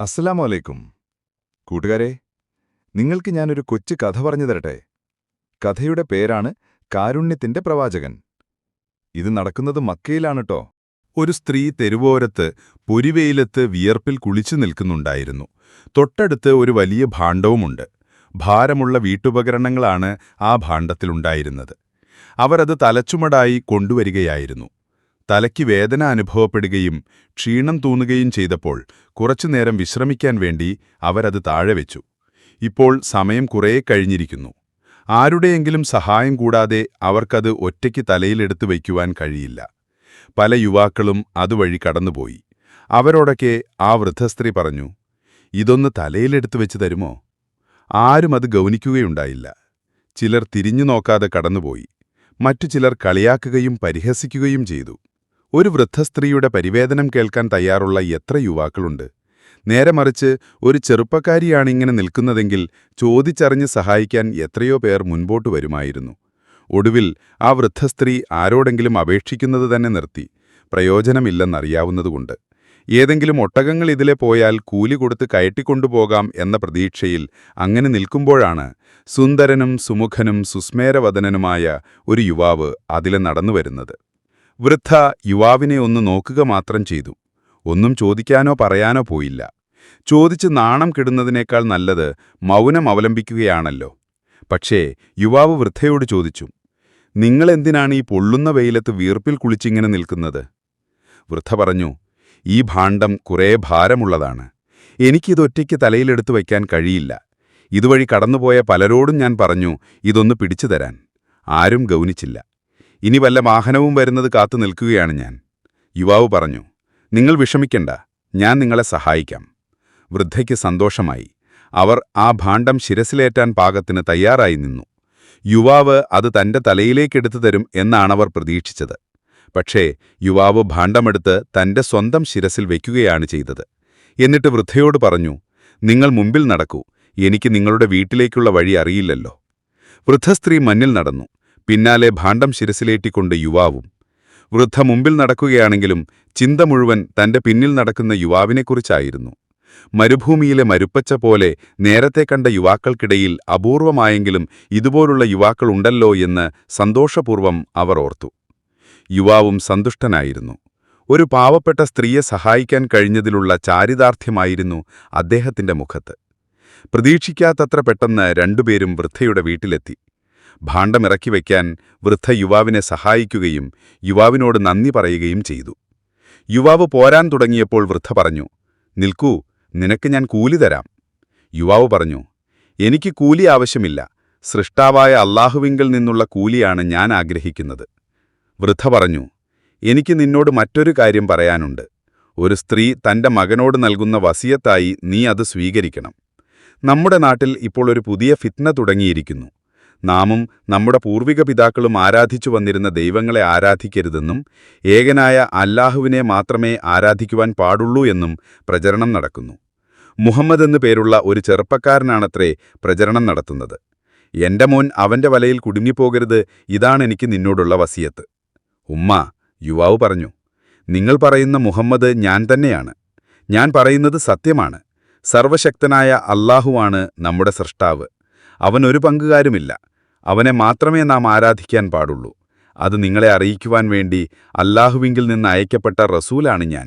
അസ്സലാമലൈക്കും. കൂട്ടുകാരെ നിങ്ങൾക്ക് ഞാനൊരു കൊച്ചു കഥ പറഞ്ഞു തരട്ടെ? കഥയുടെ പേരാണ് കാരുണ്യത്തിന്റെ പ്രവാചകൻ. ഇത് നടക്കുന്നത് മക്കയിലാണ് ട്ടോ. ഒരു സ്ത്രീ തെരുവോരത്ത് പൊരിവെയിലത്ത് വിയർപ്പിൽ കുളിച്ചു നിൽക്കുന്നുണ്ടായിരുന്നു. തൊട്ടടുത്ത് ഒരു വലിയ ഭാണ്ഡവുമുണ്ട്. ഭാരമുള്ള വീട്ടുപകരണങ്ങളാണ് ആ ഭാണ്ഡത്തിലുണ്ടായിരുന്നത്. അവരത് തലച്ചുമടായി കൊണ്ടുവരികയായിരുന്നു. തലയ്ക്ക് വേദന അനുഭവപ്പെടുകയും ക്ഷീണം തൂന്നുകയും ചെയ്തപ്പോൾ കുറച്ചുനേരം വിശ്രമിക്കാൻ വേണ്ടി അവരത് താഴെ വെച്ചു. ഇപ്പോൾ സമയം കുറേ കഴിഞ്ഞിരിക്കുന്നു. ആരുടെയെങ്കിലും സഹായം കൂടാതെ അവർക്കത് ഒറ്റയ്ക്ക് തലയിലെടുത്ത് വയ്ക്കുവാൻ കഴിയില്ല. പല യുവാക്കളും അതുവഴി കടന്നുപോയി. അവരോടൊക്കെ ആ വൃദ്ധസ്ത്രീ പറഞ്ഞു ഇതൊന്ന് തലയിലെടുത്ത് വെച്ച് തരുമോ? ആരും അത് ഗൗനിക്കുകയുണ്ടായില്ല. ചിലർ തിരിഞ്ഞു നോക്കാതെ കടന്നുപോയി. മറ്റു ചിലർ കളിയാക്കുകയും പരിഹസിക്കുകയും ചെയ്തു. ഒരു വൃദ്ധസ്ത്രീയുടെ പരിവേദനം കേൾക്കാൻ തയ്യാറുള്ള എത്ര യുവാക്കളുണ്ട്? നേരെ മറിച്ച് ഒരു ചെറുപ്പക്കാരിയാണിങ്ങനെ നിൽക്കുന്നതെങ്കിൽ ചോദിച്ചറിഞ്ഞ് സഹായിക്കാൻ എത്രയോ പേർ മുൻപോട്ട് വരുമായിരുന്നു. ഒടുവിൽ ആ വൃദ്ധസ്ത്രീ ആരോടെങ്കിലും അപേക്ഷിക്കുന്നത് തന്നെ നിർത്തി. പ്രയോജനമില്ലെന്നറിയാവുന്നതുകൊണ്ട്. ഏതെങ്കിലും ഒട്ടകങ്ങൾ ഇതിലെ പോയാൽ കൂലി കൊടുത്ത് കയറ്റിക്കൊണ്ടുപോകാം എന്ന പ്രതീക്ഷയിൽ അങ്ങനെ നിൽക്കുമ്പോഴാണ് സുന്ദരനും സുമുഖനും സുസ്മേരവദനനുമായ ഒരു യുവാവ് അതിലെ നടന്നുവരുന്നത്. വൃദ്ധ യുവാവിനെ ഒന്ന് നോക്കുക മാത്രം ചെയ്തു. ഒന്നും ചോദിക്കാനോ പറയാനോ പോയില്ല. ചോദിച്ച് നാണം കിടുന്നതിനേക്കാൾ നല്ലത് മൗനം അവലംബിക്കുകയാണല്ലോ. പക്ഷേ യുവാവ് വൃദ്ധയോട് ചോദിച്ചു നിങ്ങളെന്തിനാണ് ഈ പൊള്ളുന്ന വെയിലത്ത് വീർപ്പിൽ കുളിച്ചിങ്ങനെ നിൽക്കുന്നത്? വൃദ്ധ പറഞ്ഞു ഈ ഭാണ്ഡം കുറേ ഭാരമുള്ളതാണ്. എനിക്കിതൊറ്റയ്ക്ക് തലയിലെടുത്തു വയ്ക്കാൻ കഴിയില്ല. ഇതുവഴി കടന്നുപോയ പലരോടും ഞാൻ പറഞ്ഞു ഇതൊന്ന് പിടിച്ചു ആരും ഗൗനിച്ചില്ല. ഇനി വല്ല വാഹനവും വരുന്നത് കാത്തു നിൽക്കുകയാണ് ഞാൻ. യുവാവ് പറഞ്ഞു നിങ്ങൾ വിഷമിക്കണ്ട ഞാൻ നിങ്ങളെ സഹായിക്കാം. വൃദ്ധയ്ക്ക് സന്തോഷമായി. അവർ ആ ഭാണ്ഡം ശിരസിലേറ്റാൻ പാകത്തിന് തയ്യാറായി നിന്നു. യുവാവ് അത് തന്റെ തലയിലേക്കെടുത്തു തരും എന്നാണവർ പ്രതീക്ഷിച്ചത്. പക്ഷേ യുവാവ് ഭാണ്ഡമെടുത്ത് തന്റെ സ്വന്തം ശിരസിൽ വയ്ക്കുകയാണ് ചെയ്തത്. എന്നിട്ട് വൃദ്ധയോട് പറഞ്ഞു നിങ്ങൾ മുമ്പിൽ നടക്കൂ എനിക്ക് നിങ്ങളുടെ വീട്ടിലേക്കുള്ള വഴി അറിയില്ലല്ലോ. വൃദ്ധസ്ത്രീ മഞ്ഞിൽ നടന്നു. പിന്നാലെ ഭാണ്ഡം ശിരസിലേറ്റിക്കൊണ്ട് യുവാവും. വൃദ്ധ മുമ്പിൽ നടക്കുകയാണെങ്കിലും ചിന്ത മുഴുവൻ തന്റെ പിന്നിൽ നടക്കുന്ന യുവാവിനെക്കുറിച്ചായിരുന്നു. മരുഭൂമിയിലെ മരുപ്പച്ച പോലെ നേരത്തെ കണ്ട യുവാക്കൾക്കിടയിൽ അപൂർവമായെങ്കിലും ഇതുപോലുള്ള യുവാക്കളുണ്ടല്ലോ എന്ന് സന്തോഷപൂർവം അവർ ഓർത്തു. യുവാവും സന്തുഷ്ടനായിരുന്നു. ഒരു പാവപ്പെട്ട സ്ത്രീയെ സഹായിക്കാൻ കഴിഞ്ഞതിലുള്ള ചാരിതാർത്ഥ്യമായിരുന്നു അദ്ദേഹത്തിന്റെ മുഖത്ത്. പ്രതീക്ഷിക്കാത്തത്ര പെട്ടെന്ന് രണ്ടുപേരും വൃദ്ധയുടെ വീട്ടിലെത്തി. ഭാണ്ഡമിറക്കി വയ്ക്കാൻ വൃദ്ധ യുവാവിനെ സഹായിക്കുകയും യുവാവിനോട് നന്ദി പറയുകയും ചെയ്തു. യുവാവ് പോരാൻ തുടങ്ങിയപ്പോൾ വൃദ്ധ പറഞ്ഞു നിൽക്കൂ നിനക്ക് ഞാൻ കൂലി തരാം. യുവാവ് പറഞ്ഞു എനിക്ക് കൂലി ആവശ്യമില്ല. സൃഷ്ടാവായ അള്ളാഹുവിങ്കിൽ നിന്നുള്ള കൂലിയാണ് ഞാൻ ആഗ്രഹിക്കുന്നത്. വൃദ്ധ പറഞ്ഞു എനിക്ക് നിന്നോട് മറ്റൊരു കാര്യം പറയാനുണ്ട്. ഒരു സ്ത്രീ തന്റെ മകനോട് നൽകുന്ന വസിയത്തായി നീ അത് സ്വീകരിക്കണം. നമ്മുടെ നാട്ടിൽ ഇപ്പോൾ ഒരു പുതിയ ഫിത്ന തുടങ്ങിയിരിക്കുന്നു. നാമും നമ്മുടെ പൂർവിക പിതാക്കളും ആരാധിച്ചു വന്നിരുന്ന ദൈവങ്ങളെ ആരാധിക്കരുതെന്നും ഏകനായ അല്ലാഹുവിനെ മാത്രമേ ആരാധിക്കുവാൻ പാടുള്ളൂ എന്നും പ്രചരണം നടക്കുന്നു. മുഹമ്മദ് എന്നു പേരുള്ള ഒരു ചെറുപ്പക്കാരനാണത്രേ പ്രചരണം നടത്തുന്നത്. എന്റെ മോൻ അവന്റെ വലയിൽ കുടുങ്ങിപ്പോകരുത് ഇതാണ് എനിക്ക് നിന്നോടുള്ള വസിയത്ത്. ഉമ്മ യുവാവ് പറഞ്ഞു നിങ്ങൾ പറയുന്ന മുഹമ്മദ് ഞാൻ തന്നെയാണ്. ഞാൻ പറയുന്നത് സത്യമാണ്. സർവശക്തനായ അല്ലാഹുവാണ് നമ്മുടെ സൃഷ്ടാവ്. അവനൊരു പങ്കുകാരുമില്ല. അവനെ മാത്രമേ നാം ആരാധിക്കാൻ പാടുള്ളൂ. അത് നിങ്ങളെ അറിയിക്കുവാൻ വേണ്ടി അല്ലാഹുവിങ്കിൽ നിന്ന് അയക്കപ്പെട്ട റസൂലാണ് ഞാൻ.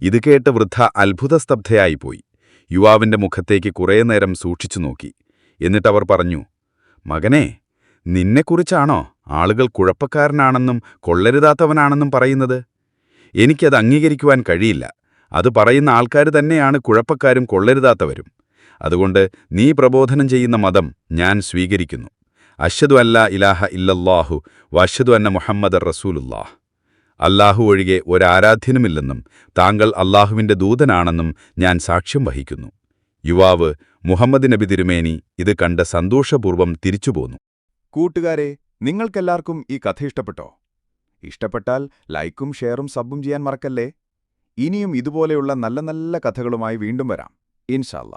ഇത് കേട്ട് വൃദ്ധ അത്ഭുതസ്തബ്ധയായിപ്പോയി. യുവാവിന്റെ മുഖത്തേക്ക് കുറേ നേരം സൂക്ഷിച്ചു നോക്കി. എന്നിട്ടവർ പറഞ്ഞു മകനെ നിന്നെക്കുറിച്ചാണോ ആളുകൾ കുഴപ്പക്കാരനാണെന്നും കൊള്ളരുതാത്തവനാണെന്നും പറയുന്നത്? എനിക്കത് അംഗീകരിക്കുവാൻ കഴിയില്ല. അത് പറയുന്ന ആൾക്കാർ തന്നെയാണ് കുഴപ്പക്കാരും കൊള്ളരുതാത്തവരും. അതുകൊണ്ട് നീ പ്രബോധനം ചെയ്യുന്ന മതം ഞാൻ സ്വീകരിക്കുന്നു. അഷദു അല്ല ഇലാഹ ഇല്ലല്ലാഹു വഷദു അന്ന മുഹമ്മദ് റസൂലുല്ലാഹ് അല്ലാഹു ഒഴികെ ഒരാരാധ്യനുമില്ലെന്നും താങ്കൾ അല്ലാഹുവിന്റെ ദൂതനാണെന്നും ഞാൻ സാക്ഷ്യം വഹിക്കുന്നു. യുവാവ് മുഹമ്മദ് നബി തിരുമേനി ഇത് കണ്ട് സന്തോഷപൂർവം തിരിച്ചുപോന്നു. കൂട്ടുകാരെ നിങ്ങൾക്കെല്ലാവർക്കും ഈ കഥ ഇഷ്ടപ്പെട്ടോ? ഇഷ്ടപ്പെട്ടാൽ ലൈക്കും ഷെയറും സബും ചെയ്യാൻ മറക്കല്ലേ? ഇനിയും ഇതുപോലെയുള്ള നല്ല നല്ല കഥകളുമായി വീണ്ടും വരാം. ഇൻഷാല്ല